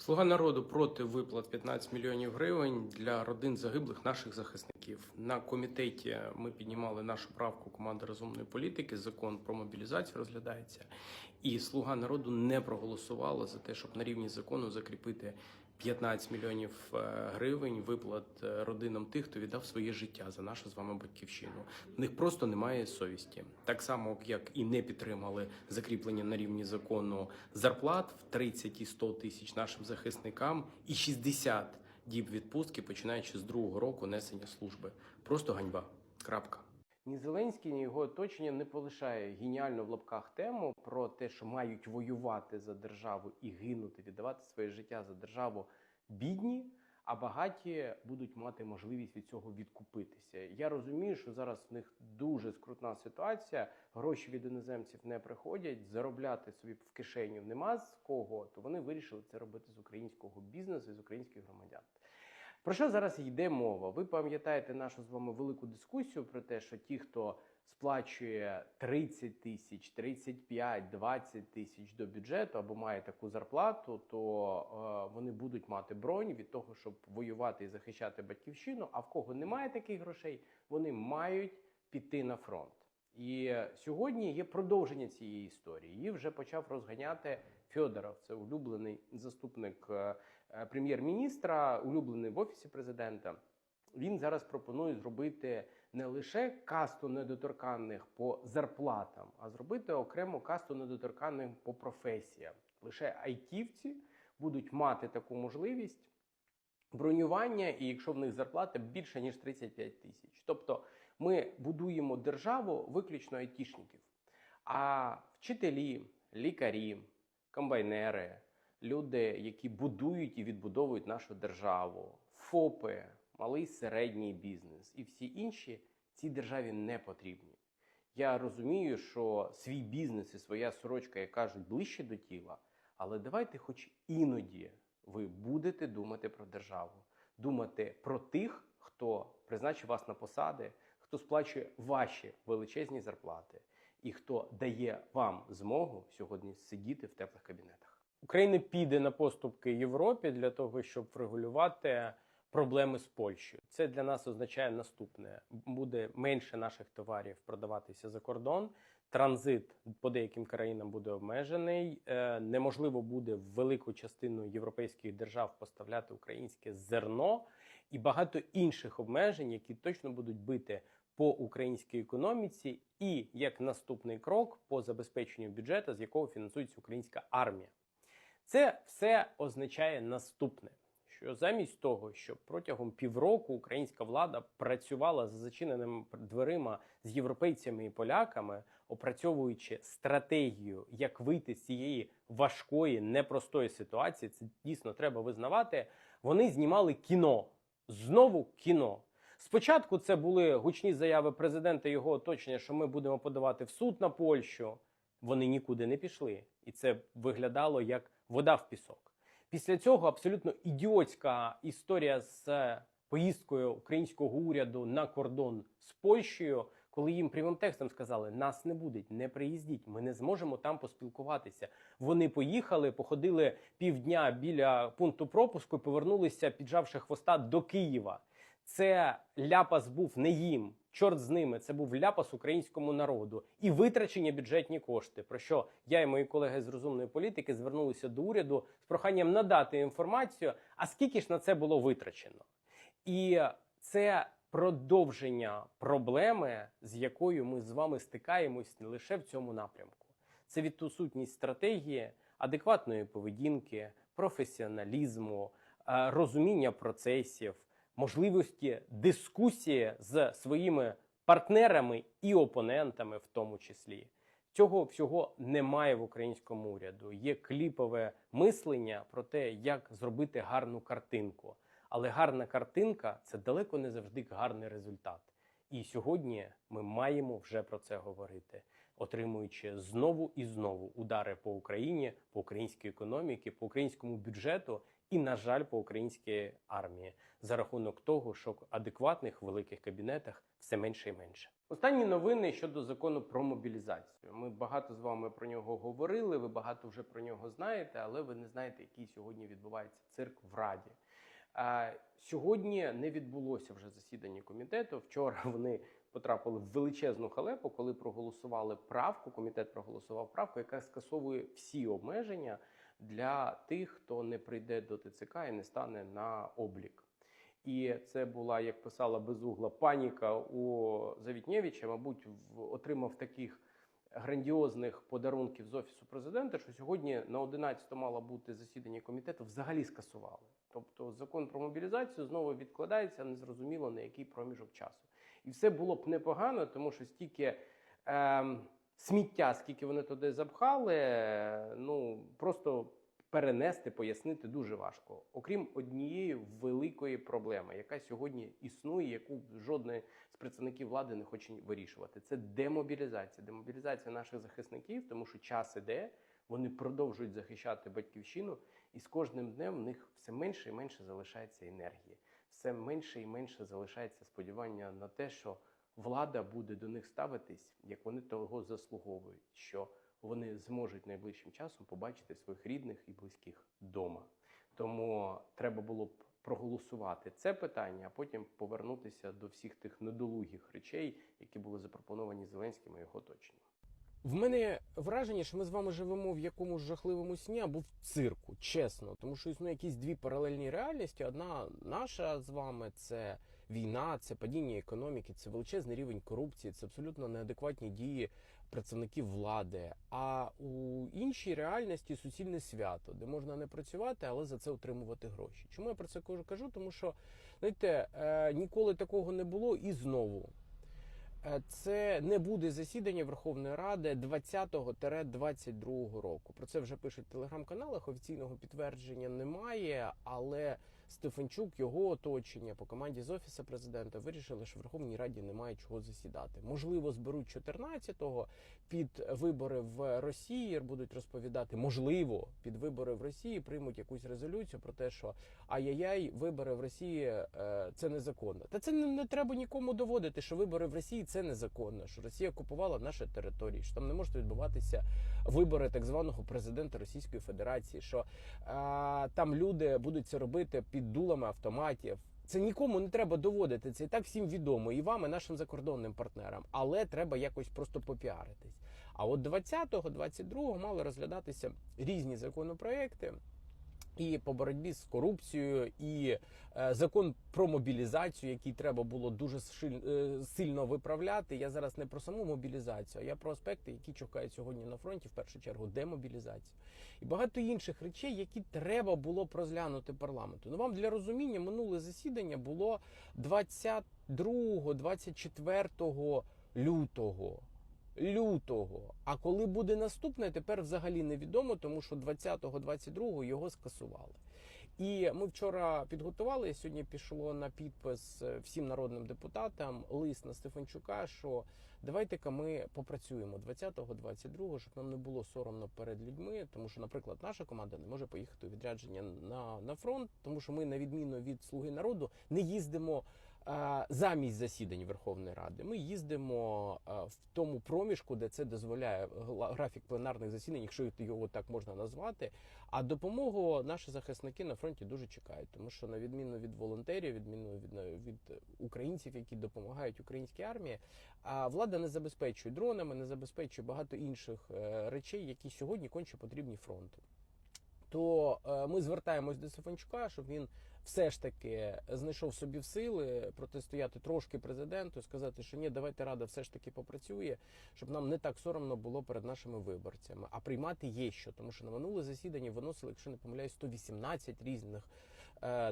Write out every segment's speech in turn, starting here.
Слуга народу проти виплат 15 мільйонів гривень для родин загиблих наших захисників. На комітеті ми піднімали нашу правку команди розумної політики. Закон про мобілізацію розглядається, і слуга народу не проголосувала за те, щоб на рівні закону закріпити 15 мільйонів е, гривень виплат е, родинам тих, хто віддав своє життя за нашу з вами батьківщину. В них просто немає совісті. Так само, як і не підтримали закріплення на рівні закону зарплат в 30 і 100 тисяч нашим захисникам і 60 діб відпустки, починаючи з другого року несення служби. Просто ганьба. Крапка. Ні Зеленський, ні його оточення не полишає геніальну в лапках тему про те, що мають воювати за державу і гинути, віддавати своє життя за державу бідні, а багаті будуть мати можливість від цього відкупитися. Я розумію, що зараз в них дуже скрутна ситуація. Гроші від іноземців не приходять, заробляти собі в кишеню нема з кого, то вони вирішили це робити з українського бізнесу, з українських громадян. Про що зараз йде мова? Ви пам'ятаєте нашу з вами велику дискусію про те, що ті, хто сплачує 30 тисяч, 35, 20 тисяч до бюджету або має таку зарплату, то е, вони будуть мати бронь від того, щоб воювати і захищати батьківщину. А в кого немає таких грошей, вони мають піти на фронт. І сьогодні є продовження цієї історії. Її вже почав розганяти Федоров. Це улюблений заступник е, прем'єр-міністра, улюблений в офісі президента. Він зараз пропонує зробити не лише касту недоторканних по зарплатам, а зробити окрему касту недоторканних по професіям. Лише айтівці будуть мати таку можливість бронювання, і якщо в них зарплата більше ніж 35 тисяч. Тобто ми будуємо державу виключно айтішників. А вчителі, лікарі, комбайнери, люди, які будують і відбудовують нашу державу, ФОПи, малий середній бізнес і всі інші цій державі не потрібні. Я розумію, що свій бізнес і своя сорочка, як кажуть, ближче до тіла, але давайте, хоч іноді, ви будете думати про державу, думати про тих, хто призначив вас на посади, хто сплачує ваші величезні зарплати і хто дає вам змогу сьогодні сидіти в теплих кабінетах. Україна піде на поступки Європі для того, щоб врегулювати проблеми з Польщею. Це для нас означає наступне: буде менше наших товарів продаватися за кордон. Транзит по деяким країнам буде обмежений. Е, Неможливо буде в велику частину європейських держав поставляти українське зерно і багато інших обмежень, які точно будуть бити по українській економіці, і як наступний крок по забезпеченню бюджету, з якого фінансується українська армія. Це все означає наступне: що замість того, щоб протягом півроку українська влада працювала за зачиненими дверима з європейцями і поляками, опрацьовуючи стратегію, як вийти з цієї важкої, непростої ситуації, це дійсно треба визнавати. Вони знімали кіно знову кіно. Спочатку це були гучні заяви президента його оточення, що ми будемо подавати в суд на Польщу. Вони нікуди не пішли, і це виглядало як вода в пісок. Після цього абсолютно ідіотська історія з поїздкою українського уряду на кордон з Польщею, коли їм прямим текстом сказали: нас не буде, не приїздіть, ми не зможемо там поспілкуватися. Вони поїхали, походили півдня біля пункту пропуску, повернулися, піджавши хвоста до Києва. Це ляпас був не їм, чорт з ними. Це був ляпас українському народу і витрачені бюджетні кошти. Про що я і мої колеги з розумної політики звернулися до уряду з проханням надати інформацію. А скільки ж на це було витрачено? І це продовження проблеми, з якою ми з вами стикаємось не лише в цьому напрямку. Це відсутність стратегії, адекватної поведінки, професіоналізму, е, розуміння процесів можливості дискусії з своїми партнерами і опонентами, в тому числі. Цього всього немає в українському уряду. Є кліпове мислення про те, як зробити гарну картинку. Але гарна картинка це далеко не завжди гарний результат. І сьогодні ми маємо вже про це говорити. Отримуючи знову і знову удари по Україні, по українській економіці, по українському бюджету і, на жаль, по українській армії за рахунок того, що в адекватних великих кабінетах все менше і менше. Останні новини щодо закону про мобілізацію. Ми багато з вами про нього говорили. Ви багато вже про нього знаєте, але ви не знаєте, який сьогодні відбувається цирк в Раді. Сьогодні не відбулося вже засідання комітету. Вчора вони потрапили в величезну халепу, коли проголосували правку. Комітет проголосував правку, яка скасовує всі обмеження для тих, хто не прийде до ТЦК і не стане на облік. І це була, як писала безугла, паніка у Завітнєвича. Мабуть, отримав таких грандіозних подарунків з офісу президента, що сьогодні на 11 мало бути засідання комітету, взагалі скасували. Тобто закон про мобілізацію знову відкладається незрозуміло на який проміжок часу. І все було б непогано, тому що стільки ем, сміття, скільки вони туди запхали, е, ну просто перенести, пояснити дуже важко. Окрім однієї великої проблеми, яка сьогодні існує, яку жодний з представників влади не хоче вирішувати. Це демобілізація. Демобілізація наших захисників, тому що час іде, вони продовжують захищати батьківщину, і з кожним днем в них все менше і менше залишається енергії, все менше і менше залишається сподівання на те, що влада буде до них ставитись, як вони того заслуговують. що вони зможуть найближчим часом побачити своїх рідних і близьких вдома. Тому треба було б проголосувати це питання, а потім повернутися до всіх тих недолугих речей, які були запропоновані Зеленським і його оточенням. В мене враження, що ми з вами живемо в якомусь жахливому сні або в цирку, чесно, тому що існує якісь дві паралельні реальності. Одна наша з вами це війна, це падіння економіки, це величезний рівень корупції, це абсолютно неадекватні дії представників влади. А у іншій реальності суцільне свято, де можна не працювати, але за це отримувати гроші. Чому я про це? Кажу, тому що знаєте, е, ніколи такого не було і знову. Е, Це не буде засідання Верховної Ради 20-22 року. Про це вже пишуть телеграм-каналах. Офіційного підтвердження немає, але Стефанчук, його оточення по команді з офісу президента вирішили, що в Верховній Раді немає чого засідати. Можливо, зберуть 14-го під вибори в Росії. Будуть розповідати, можливо, під вибори в Росії приймуть якусь резолюцію про те, що ай-яй-яй, вибори в Росії е, це незаконно. Та це не, не треба нікому доводити, що вибори в Росії це незаконно, що Росія окупувала наші території, що там не можуть відбуватися вибори так званого президента Російської Федерації, що е, там люди будуть це робити під дулами автоматів. Це нікому не треба доводити. Це і так всім відомо, і вам, і нашим закордонним партнерам. Але треба якось просто попіаритись. А от 20-го, 22-го мали розглядатися різні законопроекти. І по боротьбі з корупцією, і е, закон про мобілізацію, який треба було дуже е, сильно виправляти. Я зараз не про саму мобілізацію, а я про аспекти, які чекають сьогодні на фронті, в першу чергу, демобілізацію і багато інших речей, які треба було розглянути парламенту. Ну вам для розуміння минуле засідання було 22-24 лютого. Лютого. А коли буде наступне, тепер взагалі невідомо, тому що 20-22 його скасували. І ми вчора підготували. Сьогодні пішло на підпис е, всім народним депутатам лист на Стефанчука, що давайте-ка ми попрацюємо 20-го, 22-го, щоб нам не було соромно перед людьми. Тому що, наприклад, наша команда не може поїхати у відрядження на, на фронт, тому що ми, на відміну від Слуги народу, не їздимо замість засідань Верховної Ради. Ми їздимо в тому проміжку, де це дозволяє графік пленарних засідань, якщо його так можна назвати. А допомогу наші захисники на фронті дуже чекають, тому що на відміну від волонтерів, відміну від, від українців, які допомагають українській армії, влада не забезпечує дронами, не забезпечує багато інших е, речей, які сьогодні конче потрібні фронту. То е, ми звертаємось до Сафанчука, щоб він все ж таки знайшов собі в сили протистояти трошки президенту, сказати, що ні, давайте рада все ж таки попрацює, щоб нам не так соромно було перед нашими виборцями. А приймати є що, тому що на минуле засідання виносили, якщо не помиляюсь, 118 різних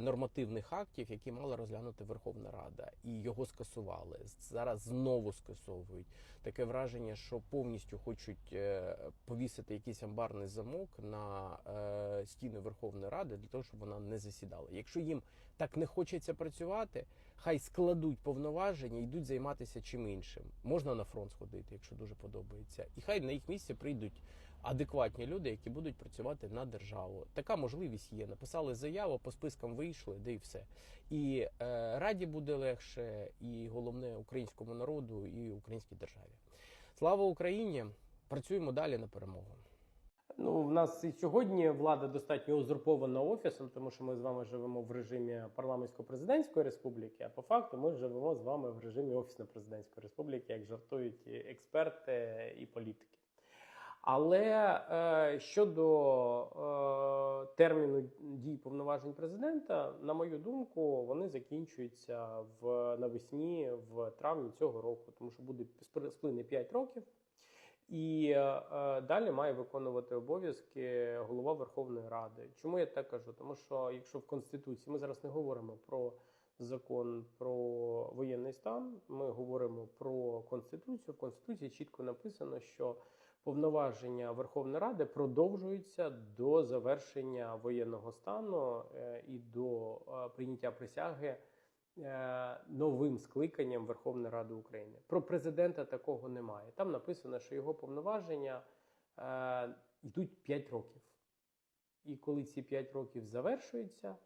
нормативних актів, які мала розглянути Верховна Рада, і його скасували. Зараз знову скасовують. Таке враження, що повністю хочуть е, повісити якийсь амбарний замок на е, стіни Верховної Ради для того, щоб вона не засідала. Якщо їм так не хочеться працювати, хай складуть повноваження, йдуть займатися чим іншим. Можна на фронт сходити, якщо дуже подобається, і хай на їх місці прийдуть адекватні люди, які будуть працювати на державу. Така можливість є. Написали заяву, по спискам вийшли, де і все. І е, раді буде легше, і головне українському народу і українській державі. Слава Україні! Працюємо далі на перемогу. Ну, в нас і сьогодні влада достатньо узурпована офісом, тому що ми з вами живемо в режимі парламентсько-президентської республіки. А по факту ми живемо з вами в режимі офісно-президентської республіки, як жартують експерти і політики. Але е, щодо е, терміну дій повноважень президента, на мою думку, вони закінчуються в навесні, в травні цього року, тому що буде сплине 5 років. І е, далі має виконувати обов'язки голова Верховної Ради. Чому я так кажу? Тому що якщо в Конституції ми зараз не говоримо про закон про воєнний стан, ми говоримо про Конституцію. В Конституції чітко написано, що повноваження Верховної Ради продовжуються до завершення воєнного стану е, і до е, прийняття присяги е, новим скликанням Верховної Ради України. Про президента такого немає. Там написано, що його повноваження йдуть 5 років. І коли ці 5 років завершуються,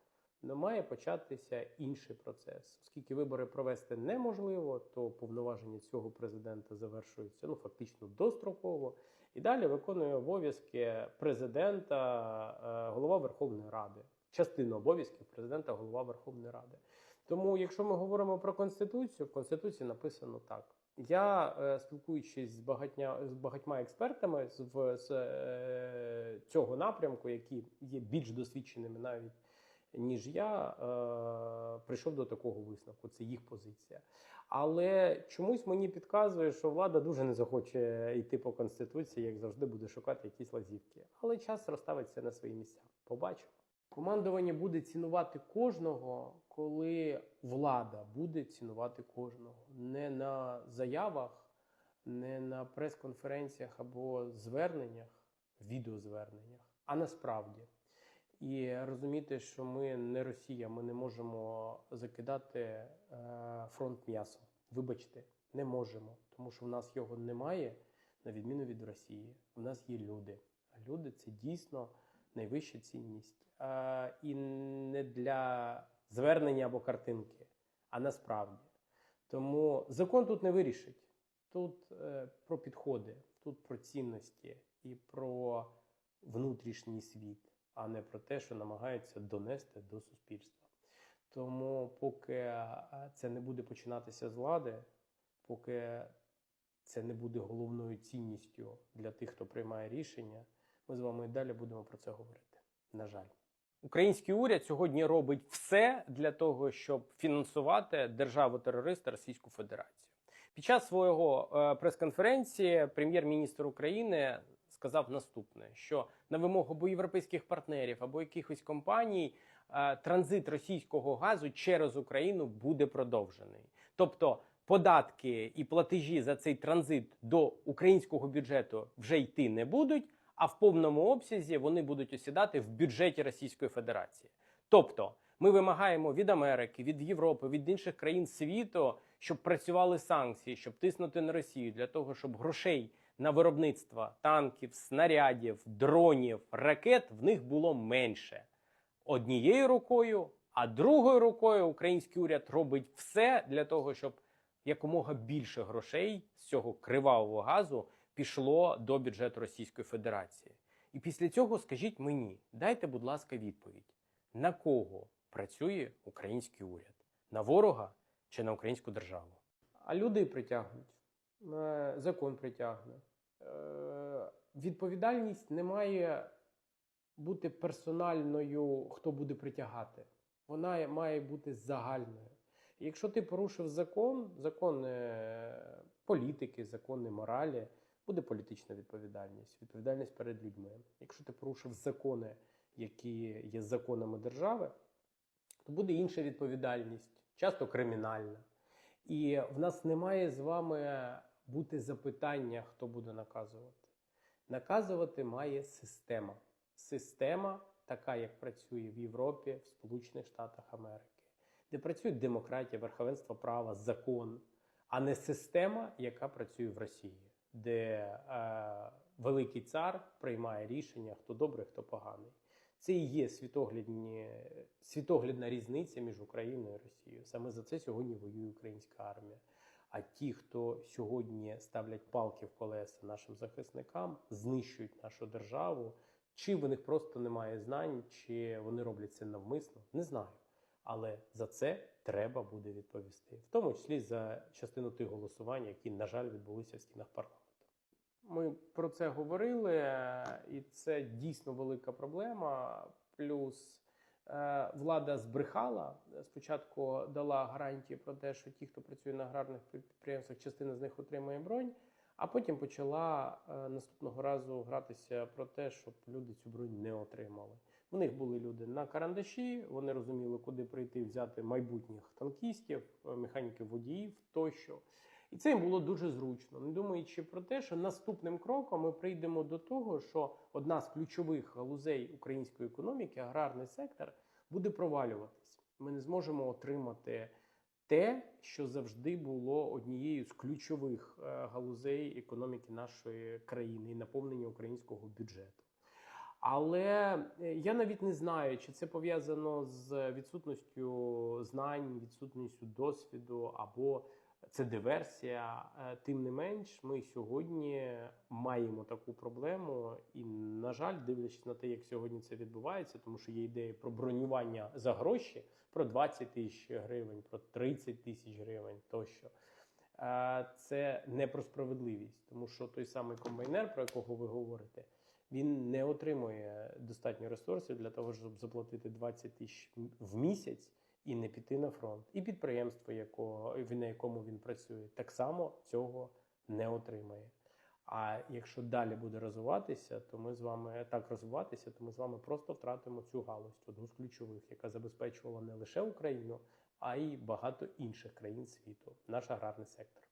має початися інший процес. Оскільки вибори провести неможливо, то повноваження цього президента завершуються ну, фактично достроково. І далі виконує обов'язки президента, е, голова Верховної Ради, частину обов'язків президента, голова Верховної Ради. Тому, якщо ми говоримо про конституцію, в конституції написано так. Я е, спілкуючись з багатьма з багатьма експертами з, з е, цього напрямку, які є більш досвідченими навіть ніж я, е, прийшов до такого висновку. Це їх позиція. Але чомусь мені підказує, що влада дуже не захоче йти по конституції, як завжди буде шукати якісь лазівки. Але час розставиться на свої місця. Побачимо. Командування буде цінувати кожного, коли влада буде цінувати кожного. Не на заявах, не на прес-конференціях або зверненнях, відеозверненнях, а насправді. І розуміти, що ми не Росія, ми не можемо закидати е, фронт м'ясом. Вибачте, не можемо, тому що в нас його немає, на відміну від Росії. У нас є люди. А люди це дійсно найвища цінність. Е, і не для звернення або картинки, а насправді. Тому закон тут не вирішить. Тут е, про підходи, тут про цінності і про внутрішній світ, а не про те, що намагаються донести до суспільства. Тому, поки е, це не буде починатися з влади, поки це не буде головною цінністю для тих, хто приймає рішення, ми з вами і далі будемо про це говорити. На жаль. Український уряд сьогодні робить все для того, щоб фінансувати державу терориста Російську Федерацію. Під час свого е, прес-конференції прем'єр-міністр України сказав наступне: що на вимогу або європейських партнерів або якихось компаній е, транзит російського газу через Україну буде продовжений. Тобто податки і платежі за цей транзит до українського бюджету вже йти не будуть, а в повному обсязі вони будуть осідати в бюджеті Російської Федерації. Тобто, ми вимагаємо від Америки, від Європи, від інших країн світу, щоб працювали санкції, щоб тиснути на Росію для того, щоб грошей на виробництво танків, снарядів, дронів, ракет в них було менше однією рукою, а другою рукою український уряд робить все для того, щоб якомога більше грошей з цього кривавого газу пішло до бюджету Російської Федерації. І після цього скажіть мені, дайте, будь ласка, відповідь, на кого працює український уряд? На ворога чи на українську державу? А люди притягнуть, Е, закон притягне. Е, Відповідальність не має бути персональною, хто буде притягати. Вона має бути загальною. Якщо ти порушив закон, закон е, політики, закони моралі, буде політична відповідальність, відповідальність перед людьми. Якщо ти порушив закони, які є законами держави, то буде інша відповідальність, часто кримінальна. І в нас немає з вами бути запитання, хто буде наказувати. Наказувати має система. Система, така як працює в Європі, в Сполучених Штатах Америки, де працює демократія, верховенство права, закон, а не система, яка працює в Росії, де е, великий цар приймає рішення, хто добрий, хто поганий. Це і є світоглядні, світоглядна різниця між Україною і Росією. Саме за це сьогодні воює українська армія. А ті, хто сьогодні ставлять палки в колеса нашим захисникам, знищують нашу державу, чи в них просто немає знань, чи вони роблять це навмисно, не знаю. Але за це треба буде відповісти, в тому числі за частину тих голосувань, які, на жаль, відбулися в стінах парламенту. Ми про це говорили, і це дійсно велика проблема. Плюс влада збрехала. Спочатку дала гарантії про те, що ті, хто працює на аграрних підприємствах, частина з них отримає бронь, а потім почала е, наступного разу гратися про те, щоб люди цю бронь не отримали. У них були люди на карандаші, вони розуміли, куди прийти взяти майбутніх танкістів, е, механіків водіїв тощо. І це їм було дуже зручно, не думаючи про те, що наступним кроком ми прийдемо до того, що одна з ключових галузей української економіки, аграрний сектор, буде провалюватись. Ми не зможемо отримати те, що завжди було однією з ключових е, галузей економіки нашої країни і наповнення українського бюджету. Але е, я навіть не знаю, чи це пов'язано з відсутністю знань, відсутністю досвіду або це диверсія. Е, Тим не менш, ми сьогодні маємо таку проблему, і, на жаль, дивлячись на те, як сьогодні це відбувається, тому що є ідеї про бронювання за гроші, про 20 тисяч гривень, про 30 тисяч гривень тощо. Е, Це не про справедливість, тому що той самий комбайнер, про якого ви говорите, він не отримує достатньо ресурсів для того, щоб заплатити 20 тисяч в місяць і не піти на фронт. І підприємство, якого, на якому він працює, так само цього не отримає. А якщо далі буде розвиватися, то ми з вами так розвиватися, то ми з вами просто втратимо цю галузь, одну з ключових, яка забезпечувала не лише Україну, а й багато інших країн світу, наш аграрний сектор.